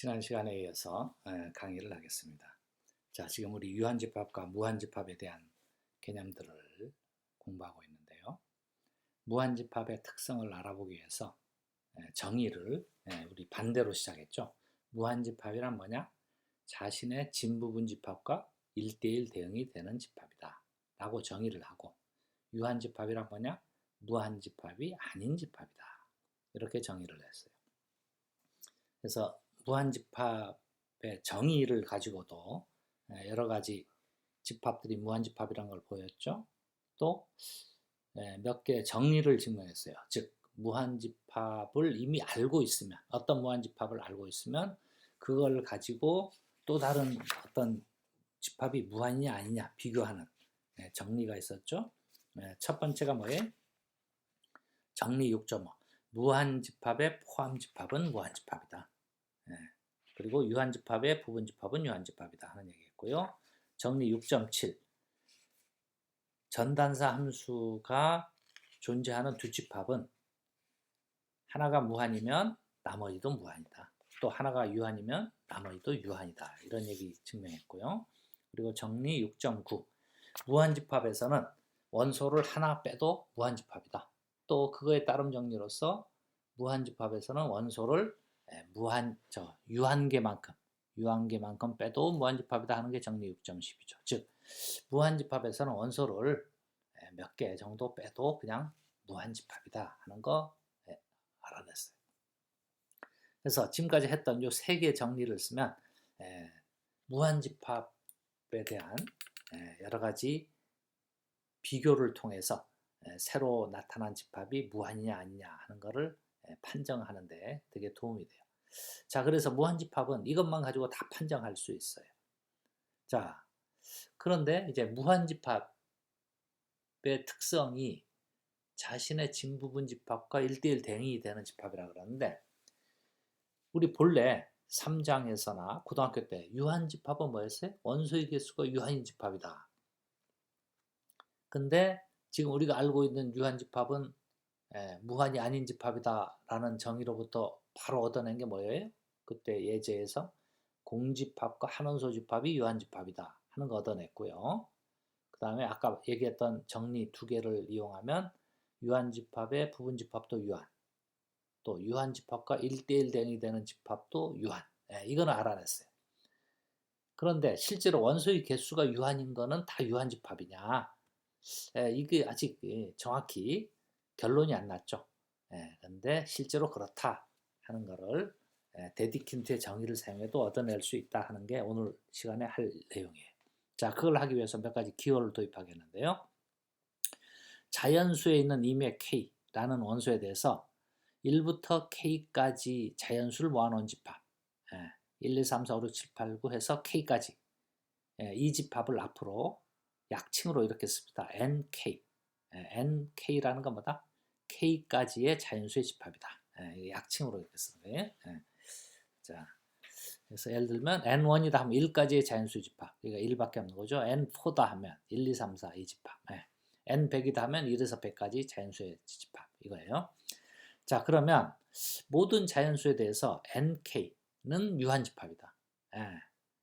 지난 시간에 이어서 에, 강의를 하겠습니다. 자, 지금 우리 유한집합과 무한집합에 대한 개념들을 공부하고 있는데요. 무한집합의 특성을 알아보기 위해서 에, 정의를 에, 우리 반대로 시작했죠. 무한집합이란 뭐냐? 자신의 진부분 집합과 1대1 대응이 되는 집합이다. 라고 정의를 하고 유한집합이란 뭐냐? 무한집합이 아닌 집합이다. 이렇게 정의를 했어요. 그래서 무한집합의 정의를 가지고도 예, 여러 가지 집합들이 무한집합이라는 걸 보였죠. 또 몇 개의 정리를 증명했어요. 즉 무한집합을 이미 알고 있으면 어떤 무한집합을 알고 있으면 그걸 가지고 또 다른 어떤 집합이 무한이냐 아니냐 비교하는 예, 정리가 있었죠. 예, 첫 번째가 뭐예요? 정리 6.5 무한집합의 포함집합은 무한집합이다. 그리고 유한집합의 부분집합은 유한집합이다 하는 얘기겠고요. 정리 6.7 전단사 함수가 존재하는 두 집합은 하나가 무한이면 나머지도 무한이다. 또 하나가 유한이면 나머지도 유한이다. 이런 얘기 증명했고요. 그리고 정리 6.9 무한집합에서는 원소를 하나 빼도 무한집합이다. 또 그거에 따른 정리로서 무한집합에서는 원소를 예, 무한 저 유한계만큼 유한계만큼 빼도 무한집합이다 하는 게 정리 6.12죠. 즉 무한집합에서는 원소를 예, 몇개 정도 빼도 그냥 무한집합이다 하는 거 예, 알아냈어요. 그래서 지금까지 했던 요 세 개 정리를 쓰면 무한집합에 대한 여러 가지 비교를 통해서 새로 나타난 집합이 무한이냐 아니냐 하는 것을 판정하는데 되게 도움이 돼요. 자, 그래서 무한집합은 이것만 가지고 다 판정할 수 있어요. 자, 그런데 이제 무한집합의 특성이 자신의 진부분 집합과 1대1 대응이 되는 집합이라 그러는데 우리 본래 3장에서나 고등학교 때 유한집합은 뭐였어요? 원소의 개수가 유한인 집합이다. 근데 지금 우리가 알고 있는 유한집합은 예, 무한이 아닌 집합이다라는 정의로부터 바로 얻어낸 게 뭐예요? 그때 예제에서 공집합과 한원소 집합이 유한집합이다 하는 거 얻어냈고요. 그 다음에 아까 얘기했던 정리 두 개를 이용하면 유한집합의 부분집합도 유한, 또 유한집합과 1대1 대응이 되는 집합도 유한. 예, 이거는 알아냈어요. 그런데 실제로 원소의 개수가 유한인 거는 다 유한집합이냐? 예, 이게 아직 예, 정확히 결론이 안 났죠. 예, 근데 실제로 그렇다 하는 예, 데디킨트의 정의를 사용해도 얻어낼 수 있다 하는 게 오늘 시간에 할 내용이에요. 자, 그걸 하기 위해서 몇 가지 기호를 도입하겠는데요. 자연수에 있는 임의 K라는 원소에 대해서 1부터 K까지 자연수를 모아놓은 집합 예, 1, 2, 3, 4, 5, 6, 7, 8, 9 해서 K까지 예, 이 집합을 앞으로 약칭으로 이렇게 씁니다. NK 예, NK라는 건 뭐다? K까지의 자연수의 집합이다. 예, 약칭으로 쓰는 거예요. 예. 자, 그래서 예를 들면 N1이다 하면 1까지의 자연수의 집합. 그러니까 1밖에 없는 거죠. N4다 하면 1, 2, 3, 4 이 집합. 예. N100이다 하면 1에서 100까지 자연수의 집합. 이거예요. 자, 그러면 모든 자연수에 대해서 NK는 유한 집합이다. 예.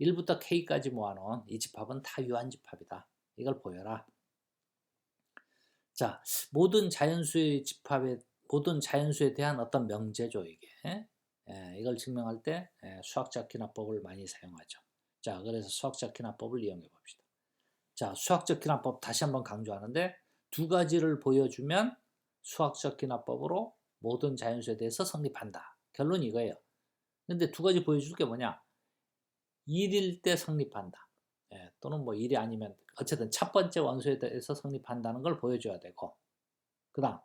1부터 K까지 모아놓은 이 집합은 다 유한 집합이다. 이걸 보여라. 자, 모든 자연수의 집합에 모든 자연수에 대한 어떤 명제죠, 이게. 예, 이걸 증명할 때 예, 수학적 기납법을 많이 사용하죠. 자, 그래서 수학적 기납법을 이용해 봅시다. 자, 수학적 기납법 다시 한번 강조하는데 두 가지를 보여주면 수학적 기납법으로 모든 자연수에 대해서 성립한다. 결론이 이거예요. 근데 두 가지 보여줄 게 뭐냐? 1일 때 성립한다. 예, 또는 뭐 1이 아니면 어쨌든 첫 번째 원소에 대해서 성립한다는 걸 보여줘야 되고. 그 다음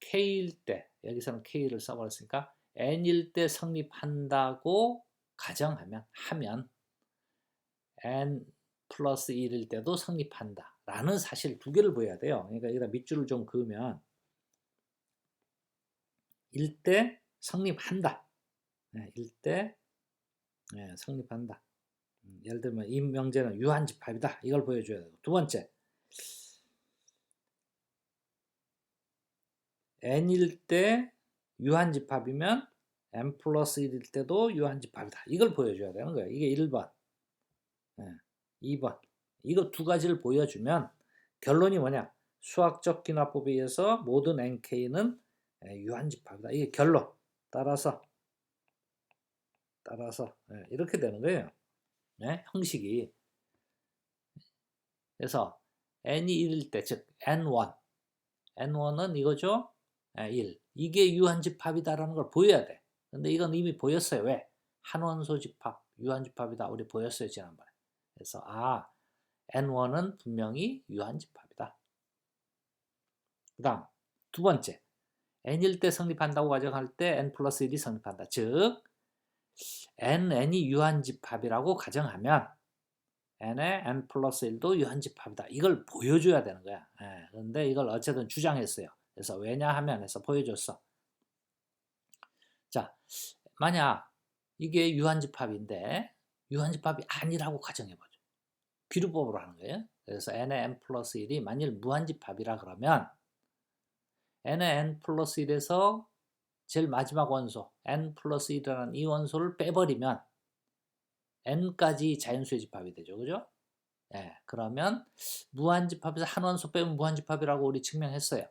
K일 때 여기서는 K를 써버렸으니까 N일 때 성립한다고 가정하면 하면 N 플러스 1일 때도 성립한다 라는 사실 두 개를 보여야 돼요. 그러니까 여기다 밑줄을 좀 그으면 1때 성립한다. 1때 성립한다 음, 예를 들면 이 명제는 유한집합이다. 이걸 보여줘야 되고 두 번째 n일 때 유한집합이면 n 플러스 1일 때도 유한집합이다. 이걸 보여줘야 되는 거예요. 이게 1번, 예, 2번. 이거 두 가지를 보여주면 결론이 뭐냐? 수학적 기납법에 의해서 모든 nk는 예, 유한집합이다. 이게 결론. 따라서 따라서 예, 이렇게 되는 거예요. 네? 형식이. 그래서 n이 1일 때, 즉 n1, n1은 이거죠? 예, 1. 이게 유한집합이다라는 걸 보여야 돼. 근데 이건 이미 보였어요. 왜? 한원소 집합, 유한집합이다. 우리 보였어요, 지난번에. 그래서 아, n1은 분명히 유한집합이다. 그 다음, 두 번째. n일 때 성립한다고 가정할 때 n 플러스 1이 성립한다. 즉, n, n이 유한집합이라고 가정하면 n의 n 플러스 1도 유한집합이다. 이걸 보여줘야 되는 거야. 예, 그런데 이걸 어쨌든 주장했어요. 그래서 왜냐하면 해서 보여줬어. 자, 만약 이게 유한집합인데 유한집합이 아니라고 가정해보죠. 비례법으로 하는 거예요. 그래서 n의 n 플러스 1이 만일 무한집합이라 그러면 n의 n 플러스 1에서 제일 마지막 원소 n 플러스 1이라는 이 원소를 빼버리면 n까지 자연수의 집합이 되죠. 그죠? 예, 그러면 무한집합에서 한 원소 빼면 무한집합이라고 우리 증명했어요.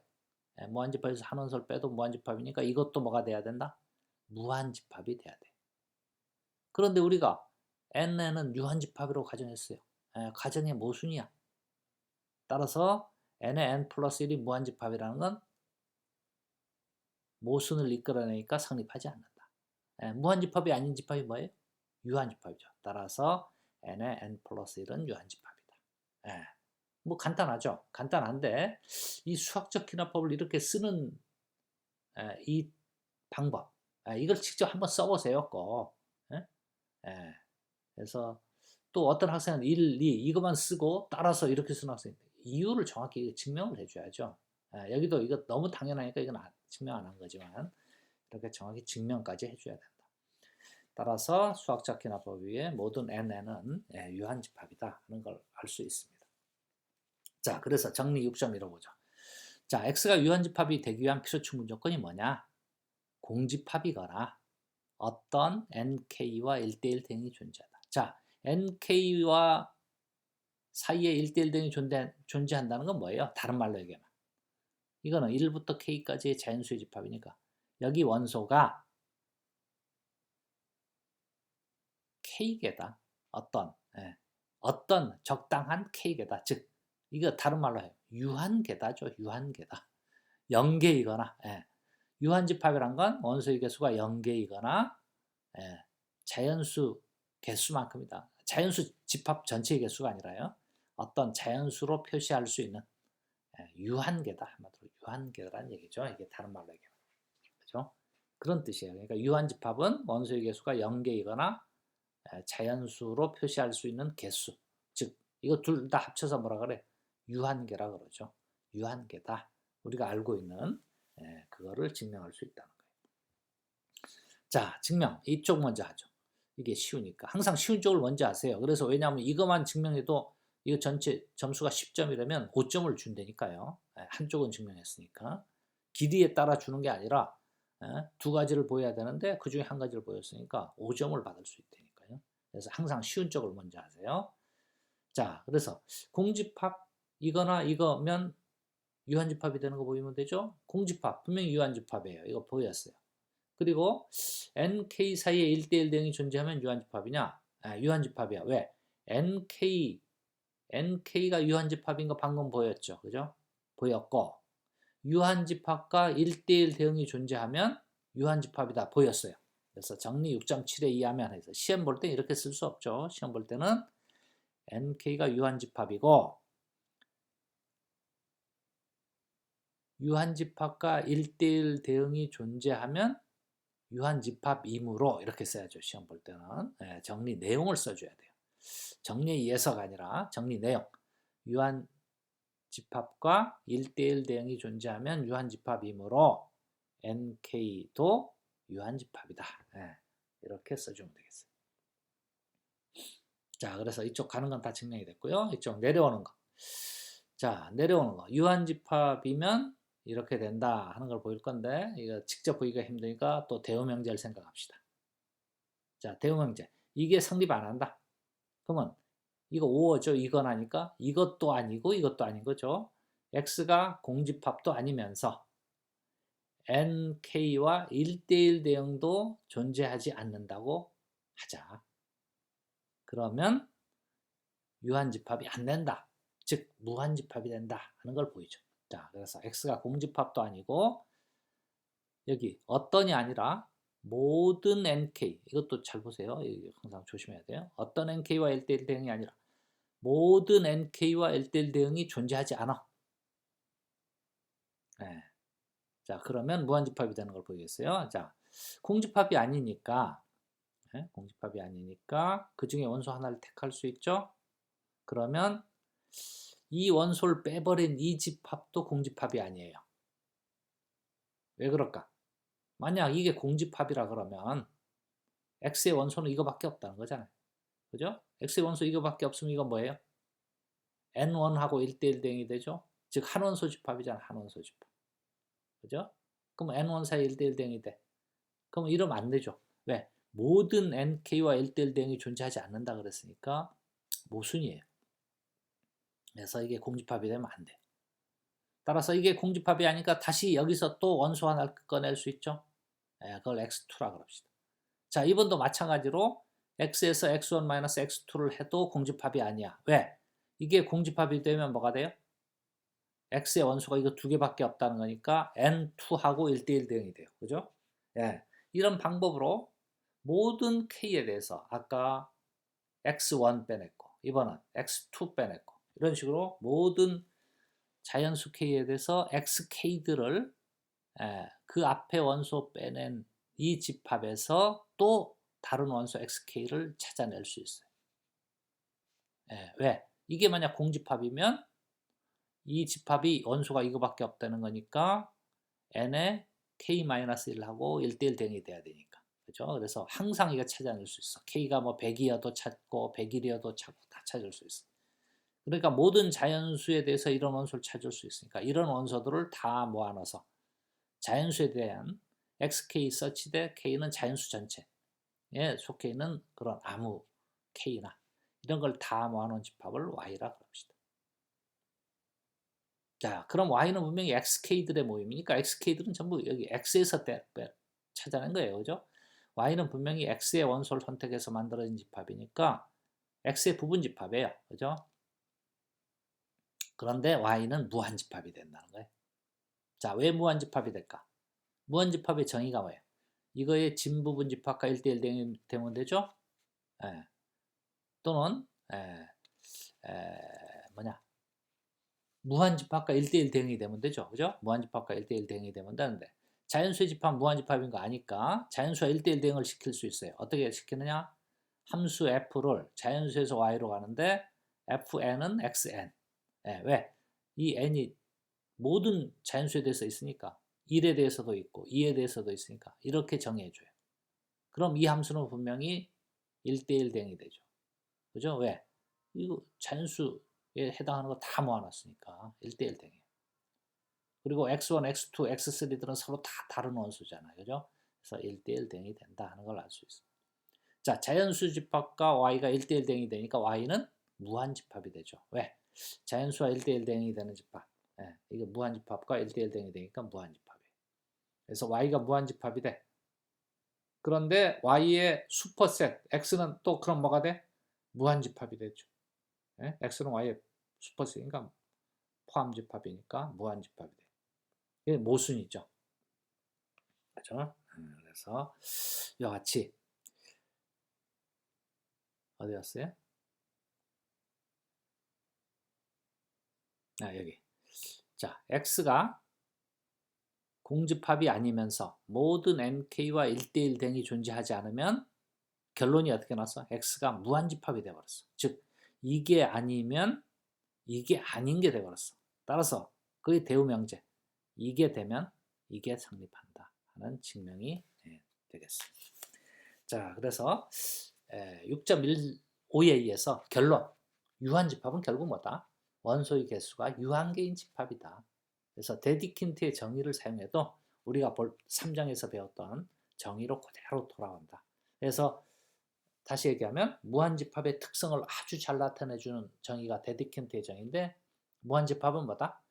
예, 무한집합에서 한 원소를 빼도 무한집합이니까 이것도 뭐가 돼야 된다? 무한집합이 돼야 돼. 그런데 우리가 n은 유한집합이라고 가정했어요. 예, 가정의 모순이야. 따라서 n의 n 플러스 1이 무한집합이라는 건 모순을 이끌어내니까 성립하지 않는다. 예, 무한집합이 아닌 집합이 뭐예요? 유한집합이죠. 따라서 n의 n 플러스 1은 유한집합이다. 예, 뭐 간단하죠. 간단한데 이 수학적 기납법을 이렇게 쓰는 예, 이 방법 예, 이걸 직접 한번 써보세요. 꼭. 예? 예, 그래서 또 어떤 학생은 1, 2 이것만 쓰고 따라서 이렇게 쓰는 학생이 이유를 정확히 증명을 해줘야죠. 예, 여기도 이거 너무 당연하니까 이건 증명 안 한 거지만 이렇게 정확히 증명까지 해줘야 된다. 따라서 수학적 기납법 위에 모든 n는 예, 유한집합이다 하는 걸 알 수 있습니다. 자, 그래서 정리 6점 잃어보죠. 자, x가 유한집합이 되기 위한 필요 충분 조건이 뭐냐? 공집합이거나 어떤 nk와 1대1 대응이 존재하다. 자, nk와 사이에 1대1 대응이 존재, 존재한다는 건 뭐예요? 다른 말로 얘기하면. 이거는 1부터 k까지의 자연수의 집합이니까 여기 원소가 k개다. 어떤 예, 어떤 적당한 k개다. 즉 이거 다른 말로 해요. 유한개다죠. 유한개다. 0개이거나 예, 유한집합이란 건 원소의 개수가 0개이거나 예, 자연수 개수만큼이다. 자연수 집합 전체의 개수가 아니라요. 어떤 자연수로 표시할 수 있는 예, 유한계다 한마디로 유한계라는 얘기죠. 이게 다른 말로 얘기하면 그죠? 그런 뜻이에요. 그러니까 유한집합은 원소의 개수가 0개이거나 예, 자연수로 표시할 수 있는 개수. 즉 이거 둘 다 합쳐서 뭐라 그래? 유한계라 그러죠. 유한계다. 우리가 알고 있는 예, 그거를 증명할 수 있다는 거예요. 자, 증명 이쪽 먼저 하죠. 이게 쉬우니까 항상 쉬운 쪽을 먼저 하세요. 그래서 왜냐하면 이것만 증명해도 이거 전체 점수가 10점이라면 5점을 준다니까요. 예, 한쪽은 증명했으니까. 길이에 따라 주는 게 아니라 예, 두 가지를 보여야 되는데 그 중에 한 가지를 보였으니까 5점을 받을 수 있다니까요. 그래서 항상 쉬운 쪽을 먼저 하세요. 자, 그래서 공집합 이거나 이거면 유한집합이 되는 거 보이면 되죠? 공집합 분명히 유한집합이에요. 이거 보였어요. 그리고 NK 사이에 1대1 대응이 존재하면 유한집합이냐? 아, 유한집합이야. 왜? NK NK가 유한집합인 거 방금 보였죠. 그죠? 보였고 유한집합과 1대1 대응이 존재하면 유한집합이다 보였어요. 그래서 정리 6.7에 의하면 해서 시험 볼 때 이렇게 쓸 수 없죠. 시험 볼 때는 NK가 유한집합이고 유한집합과 1대1 대응이 존재하면 유한집합이므로 이렇게 써야죠. 시험 볼 때는 네, 정리 내용을 써줘야 돼요. 정리 예서가 아니라 정리 내용. 유한 집합과 1대1 대응이 존재하면 유한 집합이므로 NK도 유한 집합이다. 네, 이렇게 써주면 되겠어요. 자, 그래서 이쪽 가는 건 다 증명이 됐고요. 이쪽 내려오는 거. 자, 내려오는 거. 유한 집합이면 이렇게 된다 하는 걸 보일 건데 이거 직접 보기가 힘드니까 또 대우명제를 생각합시다. 자, 대우명제. 이게 성립 안 한다. 그러면 이거 5죠. 이건 아니까 이것도 아니고 이것도 아닌 거죠. x가 공집합도 아니면서 nk와 1대1 대응도 존재하지 않는다고 하자. 그러면 유한집합이 안 된다. 즉 무한집합이 된다 하는 걸 보이죠. 자, 그래서 x가 공집합도 아니고 여기 어떤이 아니라 모든 nk 이것도 잘 보세요. 항상 조심해야 돼요. 어떤 nk와 1대1 대응이 아니라 모든 nk와 1대1 대응이 존재하지 않아. 네. 자, 그러면 무한집합이 되는 걸 보이겠어요? 자, 공집합이 아니니까 네? 공집합이 아니니까 그 중에 원소 하나를 택할 수 있죠? 그러면 이 원소를 빼버린 이 집합도 공집합이 아니에요. 왜 그럴까? 만약 이게 공집합이라 그러면 x의 원소는 이거밖에 없다는 거잖아요. 그죠? x의 원소 이거밖에 없으면 이건 뭐예요? n1하고 1대1 대응이 되죠? 즉 한원소 집합이잖아. 한원소 집합. 그죠? 그럼 n1 사이 1대1 대응이 돼. 그럼 이러면 안 되죠. 왜? 모든 nk와 1대1 대응이 존재하지 않는다 그랬으니까 모순이에요. 그래서 이게 공집합이 되면 안 돼. 따라서 이게 공집합이 아니까 다시 여기서 또 원소 하나를 꺼낼 수 있죠. 예, 그걸 x2라 그럽시다. 자, 이번도 마찬가지로 x에서 x1-x2를 해도 공집합이 아니야. 왜? 이게 공집합이 되면 뭐가 돼요? x의 원소가 이거 두 개밖에 없다는 거니까 n2하고 1대1 대응이 돼요. 그죠? 예. 이런 방법으로 모든 k에 대해서 아까 x1 빼냈고 이번은 x2 빼냈고 이런 식으로 모든 자연수 k에 대해서 xk들을 예, 그 앞에 원소 빼낸 이 집합에서 또 다른 원소 xk를 찾아낼 수 있어요. 예, 왜? 이게 만약 공집합이면 이 집합이 원소가 이거밖에 없다는 거니까 n에 k-1하고 1대1 대응이 돼야 되니까. 그죠? 그래서 항상 이거 찾아낼 수 있어. k가 뭐 100이어도 찾고 101이어도 찾고 다 찾을 수 있어. 그러니까 모든 자연수에 대해서 이런 원소를 찾을 수 있으니까 이런 원소들을 다 모아놔서 자연수에 대한 xk 서치 대 k는 자연수 전체에 속해 있는 그런 아무 k나 이런 걸 다 모아놓은 집합을 y라 그럽시다. 자, 그럼 y는 분명히 xk들의 모임이니까 xk들은 전부 여기 x에서 빼, 빼, 찾아낸 거예요. 그죠? y는 분명히 x의 원소를 선택해서 만들어진 집합이니까 x의 부분 집합이에요. 그죠? 그런데 y는 무한 집합이 된다는 거예요. 자, 왜 무한집합이 될까? 무한집합의 정의가 뭐예요? 이거의 진부분 집합과 1대1 되면 되죠? 예. 또는 예, 예, 뭐냐 무한집합과 1대1 대응이 되면 되죠. 그죠? 무한집합과 1대1 대응이 되면 되는데 자연수의 집합 무한집합인 거 아니까 자연수와 1대1 대응을 시킬 수 있어요. 어떻게 시키느냐? 함수 f를 자연수에서 y로 가는데 fn은 xn 예, 왜? 이 n이 모든 자연수에 대해서 있으니까 1에 대해서도 있고 2에 대해서도 있으니까 이렇게 정해줘요. 그럼 이 함수는 분명히 1대1 대응이 되죠. 그죠? 왜? 이거 자연수에 해당하는 거 다 모아놨으니까 1대1 대응이에요. 그리고 x1, x2, x3들은 서로 다 다른 원소잖아요. 그죠? 그래서 1대1 대응이 된다 하는 걸 알 수 있어요. 자, 자연수 집합과 y가 1대1 대응이 되니까 y는 무한 집합이 되죠. 왜? 자연수와 1대1 대응이 되는 집합. 예, 이게 무한집합과 1대1 대응이 되니까 무한집합이에요. 그래서 y가 무한집합이 돼. 그런데 y의 슈퍼셋 x는 또 그럼 뭐가 돼? 무한집합이 되죠. 예? x는 y의 슈퍼셋이니까 포함집합이니까 무한집합이 돼. 이게 모순이죠. 그죠? 음, 그래서 이와 같이 어디 갔어요? 아, 여기. 자, x가 공집합이 아니면서 모든 nk와 1대1 대응이 존재하지 않으면 결론이 어떻게 났어? x가 무한집합이 되어버렸어. 즉, 이게 아니면 이게 아닌 게 되어버렸어. 따라서 그게 대우명제. 이게 되면 이게 성립한다 하는 증명이 예, 되겠습니다. 자, 그래서 6.15에 의해서 결론. 유한집합은 결국 뭐다? 원소의 개수가 유한계인 집합이다. 그래서 데디킨트의 정의를 사용해도 우리가 볼 3장에서 배웠던 정의로 그대로 돌아온다. 그래서 다시 얘기하면 무한집합의 특성을 아주 잘 나타내주는 정의가 데디킨트의 정의인데 무한집합은 뭐다?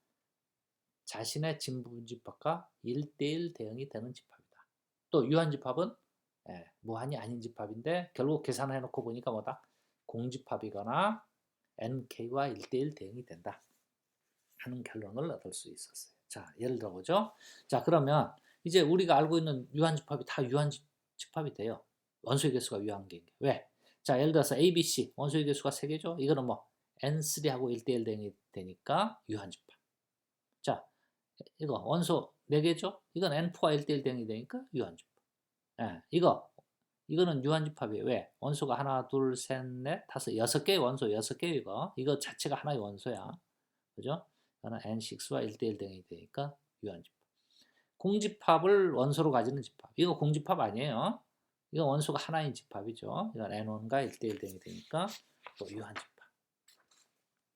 자신의 진부분집합과 1대1 대응이 되는 집합이다. 또 유한집합은 예, 무한이 아닌 집합인데 결국 계산해 놓고 보니까 뭐다? 공집합이거나 nk와 1대1 대응이 된다. 하는 결론을 얻을 수 있었어요. 자, 예를 들어 보죠. 자, 그러면 이제 우리가 알고 있는 유한집합이 다 유한집합이 돼요. 원소의 개수가 유한계인 게. 왜? 자, 예를 들어서 A, B, C 원소의 개수가 3개죠. 이거는 뭐 N3하고 1대1 대응이 되니까 유한집합. 자, 이거 원소 4개죠. 이건 N4와 1대1 대응이 되니까 유한집합. 예, 이거 이거는 유한집합이에요. 왜? 원소가 하나, 둘, 셋, 넷, 다섯, 여섯 개의 원소, 여섯 개 이거. 이거 자체가 하나의 원소야. 그죠? 이거는 N6와 1대1 대응이 되니까 유한집합. 공집합을 원소로 가지는 집합. 이거 공집합 아니에요. 이거 원소가 하나인 집합이죠. 이건 N1과 1대1 대응이 되니까 또 유한집합.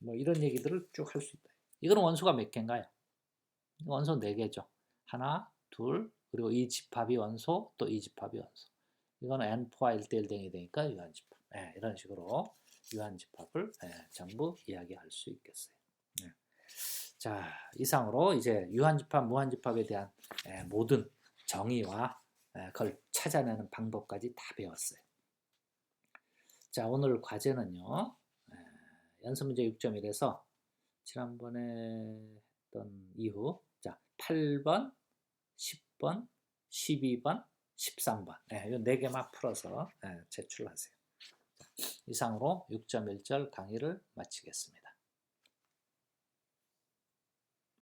뭐 이런 얘기들을 쭉 할 수 있다. 이거는 원소가 몇 개인가요? 원소 4개죠. 하나, 둘, 그리고 이 집합이 원소, 또 이 집합이 원소. 이거는 N4와 1대1 대응이 되니까 유한집합. 예, 이런 식으로 유한집합을 예, 전부 이야기할 수 있겠어요. 예. 자, 이상으로 이제 유한집합, 무한집합에 대한 예, 모든 정의와 예, 그걸 찾아내는 방법까지 다 배웠어요. 자, 오늘 과제는요. 예, 연습문제 6.1에서 지난번에 했던 이후 자, 8번, 10번, 12번, 13번 예, 이 4개만 풀어서 예, 제출하세요. 자, 이상으로 6.1절 강의를 마치겠습니다.